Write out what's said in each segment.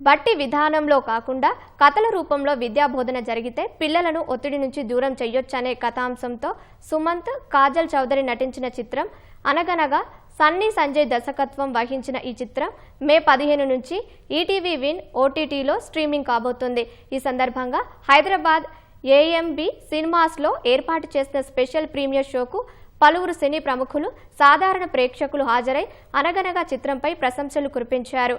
బట్టి విధానంలో కాకుండా కథల రూపంలో విద్యాబోధన జరిగితే పిల్లలను ఒత్తిడి నుంచి దూరం చేయొచ్చనే కథాంశంతో సుమంత్ కాజల్ చౌదరి నటించిన చిత్రం అనగనగా సన్నీ సంజయ్ దర్శకత్వం వహించిన ఈ చిత్రం మే పదిహేను నుంచి ఈటీవీ విన్ ఓటీటీలో స్ట్రీమింగ్ కాబోతుంది. ఈ సందర్భంగా హైదరాబాద్ ఏఎంబి సినిమాస్లో ఏర్పాటు చేసిన స్పెషల్ ప్రీమియర్ షోకు పలువురు సినీ ప్రముఖులు సాధారణ ప్రేక్షకులు హాజరై అనగనగా చిత్రంపై ప్రశంసలు కురిపించారు.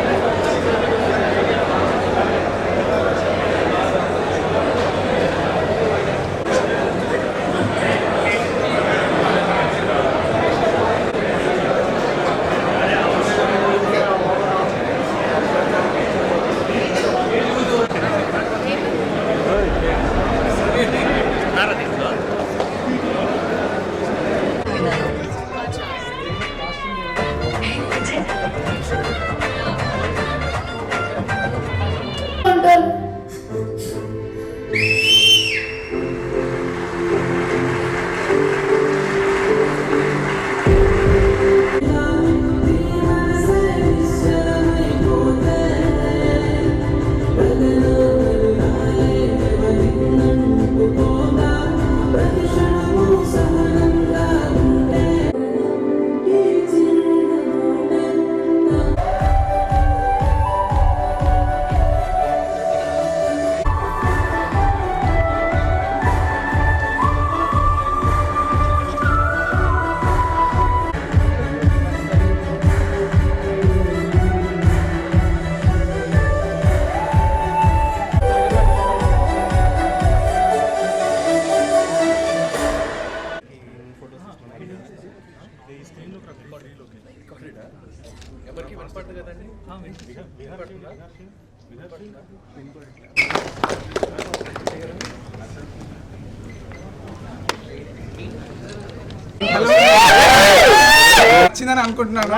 వచ్చిందని అనుకుంటున్నాను.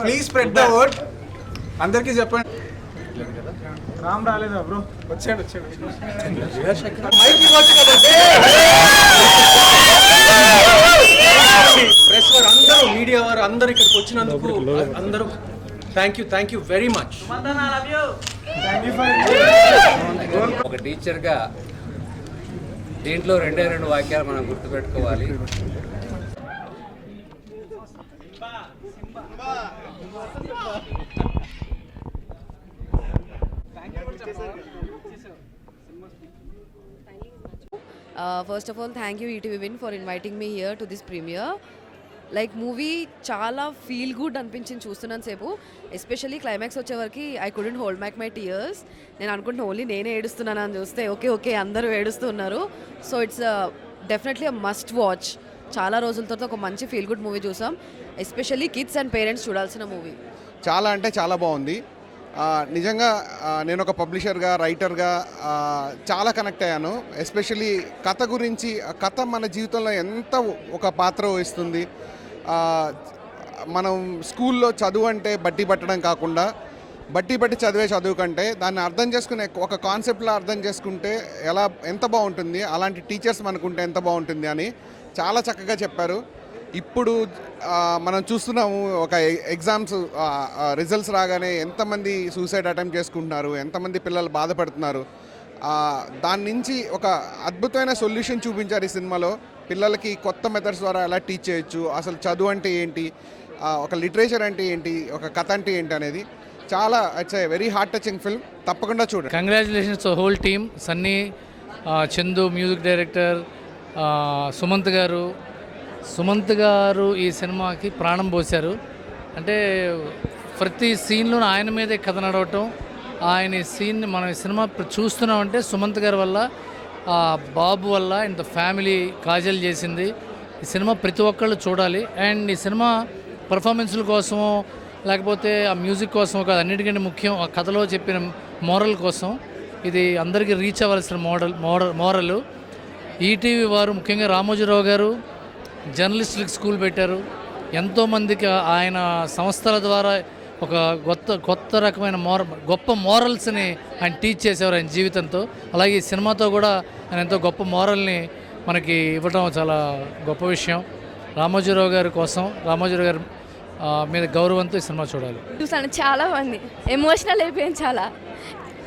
ప్లీజ్ స్ప్రెడ్ ద వర్డ్ అందరికీ చెప్పండి. రామ్ రాలేదా బ్రో? వచ్చాడు వచ్చాడు. ప్రెస్ వారు అందరూ మీడియా వారు అందరూ ఇక్కడికి వచ్చినందుకు అందరూ thank you thank you very much ఒక టీచర్గా దీంట్లో రెండే రెండు వాక్యాలు మనం గుర్తుపెట్టుకోవాలి Uh, first of all, thank you ETV Win for inviting me here to this premiere. Like movie చాలా ఫీల్ గుడ్ అనిపించింది చూస్తున్నాను సేపు. ఎస్పెషల్లీ క్లైమాక్స్ వచ్చేవరకు I couldn't hold back my tears నేను అనుకుంటున్నా ఓన్లీ నేనే ఏడుస్తున్నాను అని చూస్తే ఓకే ఓకే అందరూ ఏడుస్తున్నారు so it's definitely must watch చాలా రోజుల తర్వాత ఒక మంచి ఫీల్ గుడ్ మూవీ చూసాం. ఎస్పెషల్లీ కిడ్స్ అండ్ పేరెంట్స్ చూడాల్సిన మూవీ చాలా అంటే చాలా బాగుంది. నిజంగా నేను ఒక పబ్లిషర్గా రైటర్గా చాలా కనెక్ట్ అయ్యాను. ఎస్పెషలీ కథ గురించి కథ మన జీవితంలో ఎంత ఒక పాత్ర వహిస్తుంది. మనం స్కూల్లో చదువు అంటే బట్టి పట్టడం కాకుండా బట్టి బట్టి చదివే చదువు కంటే దాన్ని అర్థం చేసుకునే ఒక కాన్సెప్ట్లో అర్థం చేసుకుంటే ఎలా ఎంత బాగుంటుంది అలాంటి టీచర్స్ మనకుంటే ఎంత బాగుంటుంది అని చాలా చక్కగా చెప్పారు. ఇప్పుడు మనం చూస్తున్నాము ఒక ఎగ్జామ్స్ రిజల్ట్స్ రాగానే ఎంతమంది సూసైడ్ అటెంప్ట్ చేసుకుంటున్నారు ఎంతమంది పిల్లలు బాధపడుతున్నారు. దాని నుంచి ఒక అద్భుతమైన సొల్యూషన్ చూపించారు ఈ సినిమాలో. పిల్లలకి కొత్త మెథడ్స్ ద్వారా ఎలా టీచ్ చేయొచ్చు అసలు చదువు అంటే ఏంటి ఒక లిటరేచర్ అంటే ఏంటి ఒక కథ అంటే ఏంటి అనేది చాలా it's very heart touching film తప్పకుండా చూడండి. Congratulations whole team Sunny Chandu music director Sumanth garu Sumanth garu ఈ సినిమాకి ప్రాణం పోశారు. అంటే ప్రతి సీన్లో ఆయన మీదే కథ నడవటం ఆయన ఈ సీన్ని మనం ఈ సినిమా చూస్తున్నామంటే సుమంత్ గారి వల్ల ఆ బాబు వల్ల ఇంత ఫ్యామిలీ కాజల్ చేసింది. ఈ సినిమా ప్రతి ఒక్కళ్ళు చూడాలి. అండ్ ఈ సినిమా పర్ఫార్మెన్స్ల కోసమో లేకపోతే ఆ మ్యూజిక్ కోసం కాదు అన్నిటికంటే ముఖ్యం ఆ కథలో చెప్పిన మోరల్ కోసం. ఇది అందరికీ రీచ్ అవ్వాల్సిన మోడల్ మోడల్ మోరల్. ఈటీవీ వారు ముఖ్యంగా రామోజీరావు గారు జర్నలిస్టులకు స్కూల్ పెట్టారు. ఎంతోమందికి ఆయన సంస్థల ద్వారా ఒక కొత్త కొత్త రకమైన మోర గొప్ప మోరల్స్ని ఆయన టీచ్ చేసేవారు ఆయన జీవితంతో. అలాగే సినిమాతో కూడా ఆయన ఎంతో గొప్ప మోరల్ని మనకి ఇవ్వడం చాలా గొప్ప విషయం. రామోజీరావు గారి కోసం రామోజీరావు గారు మీద గౌరవంతో ఈ సినిమా చూడాలి. చూసాను చాలా మంది. ఎమోషనల్ అయిపోయింది చాలా.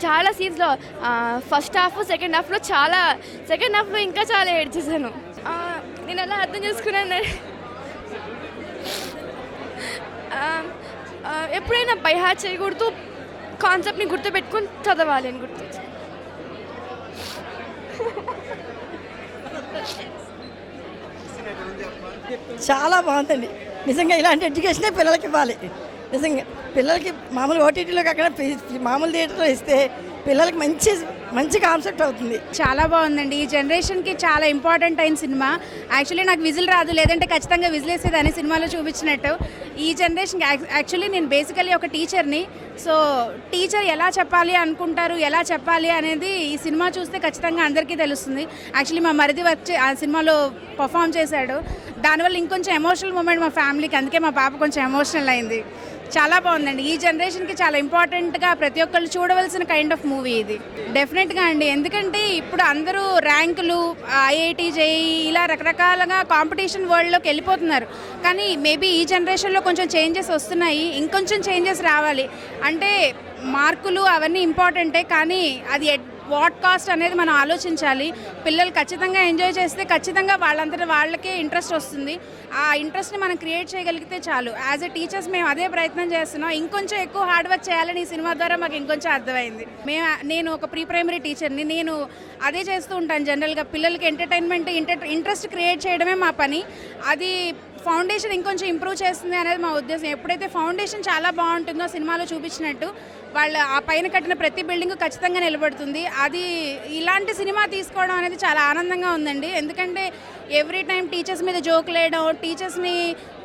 చాలా సీన్స్లో ఫస్ట్ హాఫ్ సెకండ్ హాఫ్లో చాలా సెకండ్ హాఫ్లో ఇంకా చాలా ఏడ్చేసాను నేను ఎలా అర్థం చేసుకున్నాను. ఎప్పుడైనా బైహా చేయకూడదు కాన్సెప్ట్ని గుర్తుపెట్టుకొని చదవాలి అని గుర్తు. చాలా బాగుందండి. నిజంగా ఇలాంటి ఎడ్యుకేషనే పిల్లలకి ఇవ్వాలి. నిజంగా పిల్లలకి మామూలు ఓటీటీలో కాకుండా మామూలు థియేటర్లో ఇస్తే పిల్లలకి మంచి మంచి కాన్సెప్ట్ అవుతుంది. చాలా బాగుందండి. ఈ జనరేషన్కి చాలా ఇంపార్టెంట్ అయిన సినిమా. యాక్చువల్లీ నాకు విజిల్ రాదు లేదంటే ఖచ్చితంగా విజిల్ వేసేదాన్ని సినిమాలో చూపించినట్టు. ఈ జనరేషన్కి యాక్చువల్లీ నేను బేసికలీ ఒక టీచర్ని. సో టీచర్ ఎలా చెప్పాలి అనుకుంటారు ఎలా చెప్పాలి అనేది ఈ సినిమా చూస్తే ఖచ్చితంగా అందరికీ తెలుస్తుంది. యాక్చువల్లీ మా మరిది వచ్చి ఆ సినిమాలో పర్ఫామ్ చేశాడు. దానివల్ల ఇంకొంచెం ఎమోషనల్ మూమెంట్ మా ఫ్యామిలీకి అందుకే మా పాప కొంచెం ఎమోషనల్ అయింది. చాలా బాగుందండి. ఈ జనరేషన్కి చాలా ఇంపార్టెంట్గా ప్రతి ఒక్కళ్ళు చూడవలసిన కైండ్ ఆఫ్ మూవీ ఇది. డెఫినెట్గా అండి. ఎందుకంటే ఇప్పుడు అందరూ ర్యాంకులు ఐఐటి జేఈ ఇలా రకరకాలుగా కాంపిటీషన్ వరల్డ్లోకి వెళ్ళిపోతున్నారు. కానీ మేబీ ఈ జనరేషన్లో కొంచెం చేంజెస్ వస్తున్నాయి ఇంకొంచెం చేంజెస్ రావాలి. అంటే మార్కులు అవన్నీ ఇంపార్టెంటే కానీ అది వాట్ కాస్ట్ అనేది మనం ఆలోచించాలి. పిల్లలు ఖచ్చితంగా ఎంజాయ్ చేస్తే ఖచ్చితంగా వాళ్ళంతటా వాళ్ళకే ఇంట్రెస్ట్ వస్తుంది. ఆ ఇంట్రెస్ట్ని మనం క్రియేట్ చేయగలిగితే చాలు. యాజ్ ఎ టీచర్స్ మేము అదే ప్రయత్నం చేస్తున్నాం. ఇంకొంచెం ఎక్కువ హార్డ్ వర్క్ చేయాలని ఈ సినిమా ద్వారా మాకు ఇంకొంచెం అర్థమైంది. మేము నేను ఒక ప్రీ ప్రైమరీ టీచర్ని. నేను అదే చేస్తూ ఉంటాను జనరల్గా. పిల్లలకి ఎంటర్టైన్మెంట్ ఇంట్రెస్ట్ క్రియేట్ చేయడమే మా పని. అది ఫౌండేషన్ ఇంకొంచెం ఇంప్రూవ్ చేస్తుంది అనేది మా ఉద్దేశం. ఎప్పుడైతే ఫౌండేషన్ చాలా బాగుంటుందో సినిమాలో చూపించినట్టు వాళ్ళు ఆ పైన కట్టిన ప్రతి బిల్డింగ్ ఖచ్చితంగా నిలబడుతుంది. అది ఇలాంటి సినిమా తీసుకోవడం అనేది చాలా ఆనందంగా ఉందండి. ఎందుకంటే ఎవ్రీ టైం టీచర్స్ మీద జోక్ వేయడం టీచర్స్ని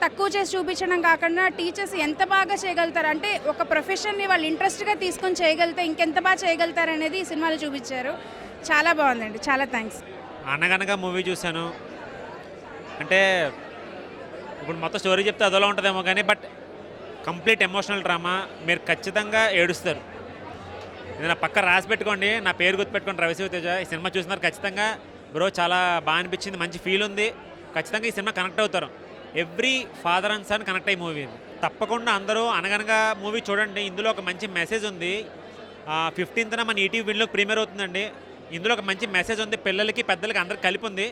తక్కువ చేసి చూపించడం కాకుండా టీచర్స్ ఎంత బాగా చేయగలుగుతారు? అంటే ఒక ప్రొఫెషన్ని వాళ్ళు ఇంట్రెస్ట్గా తీసుకొని చేయగలిగితే ఇంకెంత బాగా చేయగలుగుతారు అనేది ఈ సినిమాలో చూపించారు. చాలా బాగుందండి. చాలా థ్యాంక్స్ అనగనగా మూవీ చూశాను. అంటే ఇప్పుడు మొత్తం స్టోరీ చెప్తే అదోలా ఉంటుందేమో కానీ బట్ కంప్లీట్ ఎమోషనల్ డ్రామా. మీరు ఖచ్చితంగా ఏడుస్తారు. ఇది నా పక్క రాసి పెట్టుకోండి నా పేరు గుర్తుపెట్టుకోండి రవిశివ తేజ ఈ సినిమా చూసినారు ఖచ్చితంగా. బ్రో చాలా బాగా అనిపించింది మంచి ఫీల్ ఉంది. ఖచ్చితంగా ఈ సినిమా కనెక్ట్ అవుతారు. Every father and son connect అయ్యే మూవీ తప్పకుండా అందరూ అనగనగా మూవీ చూడండి. ఇందులో ఒక మంచి మెసేజ్ ఉంది. ఫిఫ్టీన్త్న మన ఈటీవీ విన్లో ప్రీమియర్ అవుతుందండి. ఇందులో ఒక మంచి మెసేజ్ ఉంది. పిల్లలకి పెద్దలకి అందరికి కలిపి ఉంది.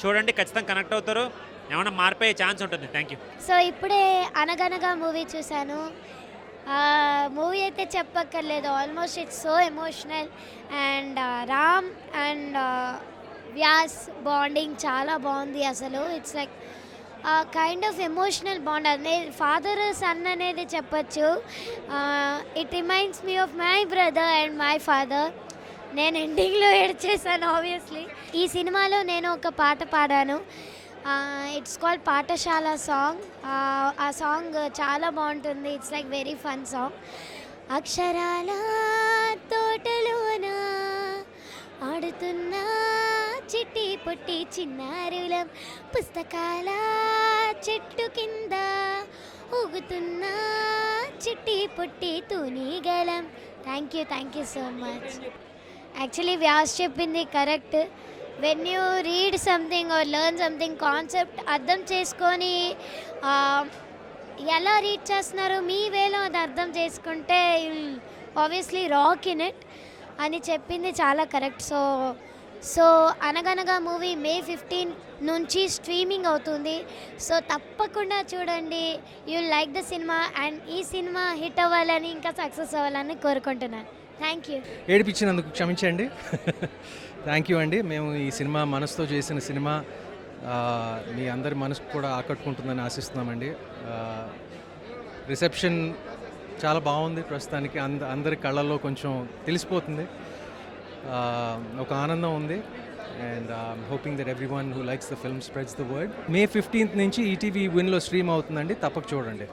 చూడండి ఖచ్చితంగా కనెక్ట్ అవుతారు. ఏమైనా మారిపోయే ఛాన్స్ ఉంటుంది. థ్యాంక్ యూ సో ఇప్పుడే అనగనగా మూవీ చూశాను. మూవీ అయితే చెప్పక్కర్లేదు. Almost it's so emotional. And Ram and Vyas bonding చాలా బాగుంది అసలు. It's like kind of emotional bond అనేది ఫాదర్ సన్ అనేది చెప్పచ్చు. It reminds me of my brother and my father నేను ఎండింగ్లో ఏడ్చేసాను ఆబ్వియస్లీ ఈ సినిమాలో నేను ఒక పాట పాడాను. ఇట్స్ కాల్డ్ పాఠశాల సాంగ్ ఆ సాంగ్ చాలా బాగుంటుంది. It's like very fun song అక్షరాల తోటలోన ఆడుతున్న చిట్టి పుట్టి చిన్నారులం పుస్తకాల చెట్టు కింద ఊగుతున్న చిట్టి పుట్టి తూనీగలం. Thank you thank you so much actually Vyas చెప్పింది correct when you read something or learn something concept అర్థం చేసుకొని ఎలా రీడ్ చేస్తున్నారు? మీ వేలో అది అర్థం చేసుకుంటే ఆబ్వియస్లీ రాక్ ఇన్ ఇట్ అని చెప్పింది చాలా correct so so Anaganaga movie May fifteen నుంచి స్ట్రీమింగ్ అవుతుంది. సో తప్పకుండా చూడండి. You like the cinema and ఈ సినిమా హిట్ అవ్వాలని ఇంకా సక్సెస్ అవ్వాలని కోరుకుంటున్నాను. థ్యాంక్ యూ ఏడిపించినందుకు క్షమించండి. థ్యాంక్ యూ అండి. మేము ఈ సినిమా మనసుతో చేసిన సినిమా మీ అందరి మనసు కూడా ఆకట్టుకుంటుందని ఆశిస్తున్నామండి. రిసెప్షన్ చాలా బాగుంది ప్రస్తుతానికి. అంద అందరి కళ్ళల్లో కొంచెం తెలిసిపోతుంది. ఒక ఆనందం ఉంది. And hoping that every one who likes the film spreads the word. May fifteenth నుంచి ఈటీవీ విన్లో స్ట్రీమ్ అవుతుందండి. తప్పక చూడండి.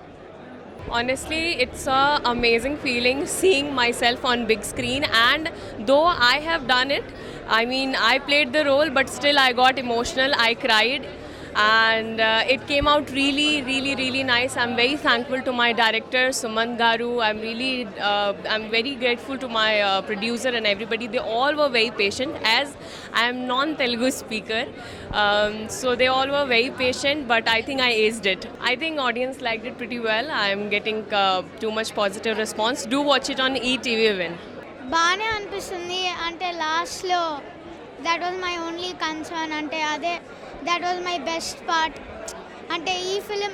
Honestly, it's a amazing feeling seeing myself on big screen and though I have done it, I mean I played the role but still I got emotional, I cried. And uh, it came out really, really, really nice. I'm very thankful to my director suman Garu. I'm really, uh, I'm very grateful to my uh, producer and everybody. They all were very patient as I am non-Telugu speaker. Um, so they all were very patient, but I think I aced it. I think audience liked it pretty well. I'm getting uh, too much positive response. Do watch it on ETV Win. బాగానే అనిపిస్తుంది అంటే లాస్ట్లో that was my only concern అంటే అదే that was my best part అంటే ఈ film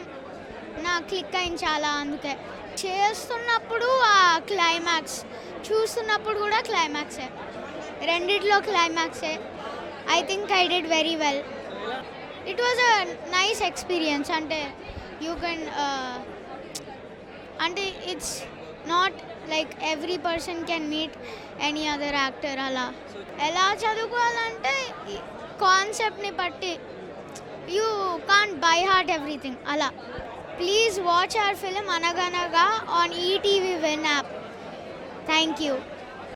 నా click అయింది చాలా అందుకే. చేస్తున్నప్పుడు ఆ క్లైమాక్స్ చూస్తున్నప్పుడు కూడా క్లైమాక్సే రెండిట్లో క్లైమాక్సే I think I did very well it was a nice experience అంటే యూ కెన్ uh, అంటే it's not like every person can meet any other actor అలా. ఎలా చదువుకోవాలంటే కాన్సెప్ట్ని బట్టి you can't by heart everything అలా. Please watch our film Anaganaga on ETV win app thank you